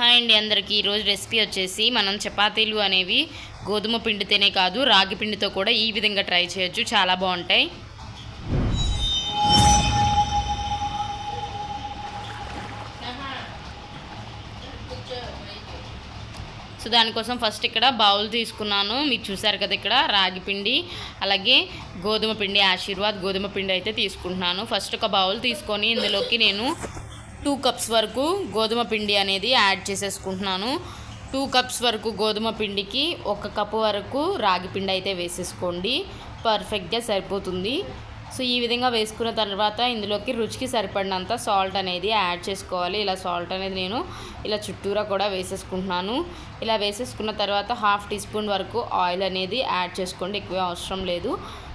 Hi అండి అందరికీ. ఈరోజు రెసిపీ వచ్చేసి మనం చపాతీలు అనేవి గోధుమ పిండితోనే కాదు రాగి పిండితో కూడా ఈ విధంగా ట్రై చేయొచ్చు. చాలా బాగుంటాయి. సో దానికోసం ఫస్ట్ ఇక్కడ బౌల్ తీసుకున్నాను. మీరు చూసారు కదా ఇక్కడ రాగి పిండి అలాగే గోధుమ పిండి ఆశీర్వాద్ గోధుమ పిండి అయితే తీసుకుంటున్నాను. ఫస్ట్ ఒక బౌల్ తీసుకొని ఇందులోకి నేను టూ కప్స్ వరకు గోధుమ పిండి అనేది యాడ్ చేసేసుకుంటున్నాను. టూ కప్స్ వరకు గోధుమ పిండికి ఒక కప్పు వరకు రాగి పిండి అయితే వేసేసుకోండి. పర్ఫెక్ట్గా సరిపోతుంది. సో ఈ విధంగా వేసుకున్న తర్వాత ఇందులోకి రుచికి సరిపడినంత సాల్ట్ అనేది యాడ్ చేసుకోవాలి. ఇలా సాల్ట్ అనేది నేను ఇలా చుట్టూరా కూడా వేసేసుకుంటున్నాను. ఇలా వేసేసుకున్న తర్వాత హాఫ్ టీ స్పూన్ వరకు ఆయిల్ అనేది యాడ్ చేసుకోండి. ఎక్కువ అవసరం లేదు.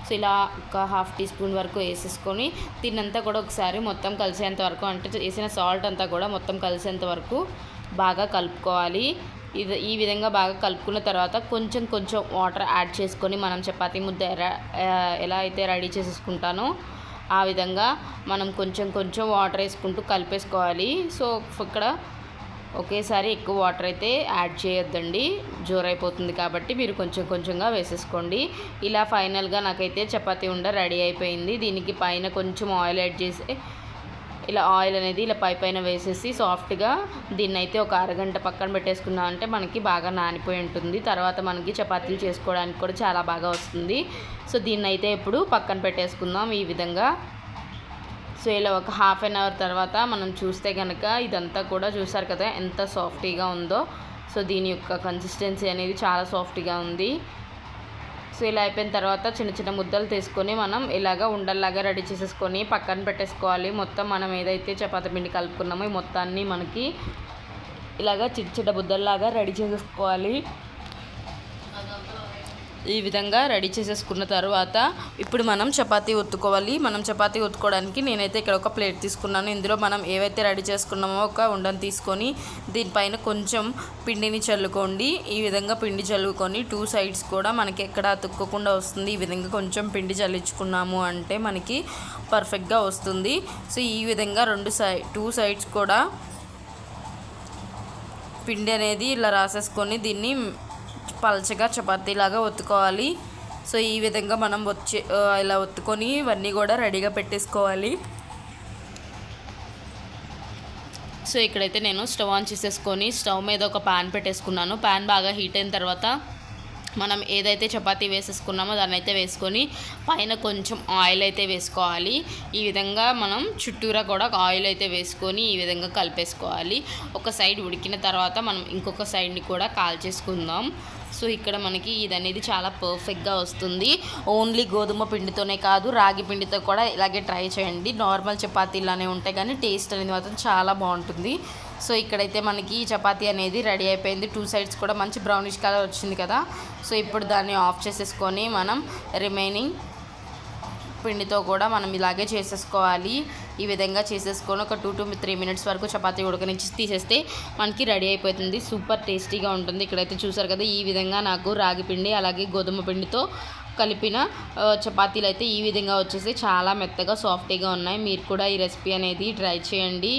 సో ఇలా ఒక హాఫ్ టీ స్పూన్ వరకు వేసేసుకొని తిన్నంతా కూడా ఒకసారి మొత్తం కలిసేంత వరకు అంటే వేసిన సాల్ట్ అంతా కూడా మొత్తం కలిసేంత వరకు బాగా కలుపుకోవాలి. ఇది ఈ విధంగా బాగా కలుపుకున్న తర్వాత కొంచెం కొంచెం వాటర్ యాడ్ చేసుకొని మనం చపాతీ ముద్ద ఎలా అయితే రెడీ చేసేసుకుంటానో ఆ విధంగా మనం కొంచెం కొంచెం వాటర్ వేసుకుంటూ కలిపేసుకోవాలి. సో ఇక్కడ ఒకేసారి ఎక్కువ వాటర్ అయితే యాడ్ చేయొద్దండి. జోరైపోతుంది కాబట్టి మీరు కొంచెం కొంచెంగా వేసేసుకోండి. ఇలా ఫైనల్గా నాకైతే చపాతీ ఉండ రెడీ అయిపోయింది. దీనికి పైన కొంచెం ఆయిల్ యాడ్ చేసి ఇలా ఆయిల్ అనేది ఇలా పై పైన వేసేసి సాఫ్ట్గా దీన్ని అయితే ఒక అరగంట పక్కన పెట్టేసుకున్నాం అంటే మనకి బాగా నానిపోయి ఉంటుంది. తర్వాత మనకి చపాతీలు చేసుకోవడానికి కూడా చాలా బాగా వస్తుంది. సో దీన్ని అయితే ఇప్పుడు పక్కన పెట్టేసుకుందాం ఈ విధంగా. సో ఇలా ఒక హాఫ్ అన్ అవర్ తర్వాత మనం చూస్తే కనుక ఇదంతా కూడా చూసారు కదా ఎంత సాఫ్టీగా ఉందో. సో దీని యొక్క కన్సిస్టెన్సీ అనేది చాలా సాఫ్ట్గా ఉంది. సో ఇలా అయిపోయిన తర్వాత చిన్న చిన్న ముద్దలు తీసుకొని మనం ఇలాగ ఉండల్లాగా రెడీ చేసేసుకొని పక్కన పెట్టేసుకోవాలి. మొత్తం మనం ఏదైతే చపాతీ పిండి కలుపుకున్నామో ఈ మొత్తాన్ని మనకి ఇలాగ చిన్న చిన్న బుద్దల్లాగా రెడీ చేసేసుకోవాలి. ఈ విధంగా రెడీ చేసేసుకున్న తర్వాత ఇప్పుడు మనం చపాతీ ఒత్తుకోవాలి. మనం చపాతీ ఒత్తుకోవడానికి నేనైతే ఇక్కడ ఒక ప్లేట్ తీసుకున్నాను. ఇందులో మనం ఏవైతే రెడీ చేసుకున్నామో ఒక ఉండను తీసుకొని దీనిపైన కొంచెం పిండిని చల్లుకోండి. ఈ విధంగా పిండి చల్లుకొని టూ సైడ్స్ కూడా మనకి ఎక్కడ అతుక్కోకుండా వస్తుంది. ఈ విధంగా కొంచెం పిండి చల్లించుకున్నాము అంటే మనకి పర్ఫెక్ట్గా వస్తుంది. సో ఈ విధంగా రెండు సై టూ సైడ్స్ కూడా పిండి అనేది ఇలా రాసేసుకొని దీన్ని పలచగా చపాతీలాగా ఒత్తుకోవాలి. సో ఈ విధంగా మనం వచ్చే ఇలా ఒత్తుకొని ఇవన్నీ కూడా రెడీగా పెట్టేసుకోవాలి. సో ఇక్కడైతే నేను స్టవ్ ఆన్ చేసేసుకొని స్టవ్ మీద ఒక ప్యాన్ పెట్టేసుకున్నాను. ప్యాన్ బాగా హీట్ అయిన తర్వాత మనం ఏదైతే చపాతీ వేసేసుకున్నామో దాన్ని అయితే వేసుకొని పైన కొంచెం ఆయిల్ అయితే వేసుకోవాలి. ఈ విధంగా మనం చుట్టూరా కూడా ఆయిల్ అయితే వేసుకొని ఈ విధంగా కలిపేసుకోవాలి. ఒక సైడ్ ఉడికిన తర్వాత మనం ఇంకొక సైడ్ని కూడా కాల్చేసుకుందాం. సో ఇక్కడ మనకి ఇది అనేది చాలా పర్ఫెక్ట్గా వస్తుంది. ఓన్లీ గోధుమ పిండితోనే కాదు రాగి పిండితో కూడా ఇలాగే ట్రై చేయండి. నార్మల్ చపాతీలానే ఉంటాయి కానీ టేస్ట్ అనేది మాత్రం చాలా బాగుంటుంది. సో ఇక్కడైతే మనకి చపాతీ అనేది రెడీ అయిపోయింది. టూ సైడ్స్ కూడా మంచి బ్రౌనిష్ కలర్ వచ్చింది కదా. సో ఇప్పుడు దాన్ని ఆఫ్ చేసేసుకొని మనం రిమైనింగ్ పిండితో కూడా మనం ఇలాగే చేసేసుకోవాలి. ఈ విధంగా చేసేసుకొని ఒక టూ టు త్రీ మినిట్స్ వరకు చపాతీ ఉడకనిచ్చి తీసేస్తే మనకి రెడీ అయిపోతుంది. సూపర్ టేస్టీగా ఉంటుంది. ఇక్కడైతే చూసారు కదా ఈ విధంగా నాకు రాగి పిండి అలాగే గోధుమ పిండితో కలిపిన చపాతీలు అయితే ఈ విధంగా వచ్చేసి చాలా మెత్తగా సాఫ్టీగా ఉన్నాయి. మీరు కూడా ఈ రెసిపీ అనేది ట్రై చేయండి.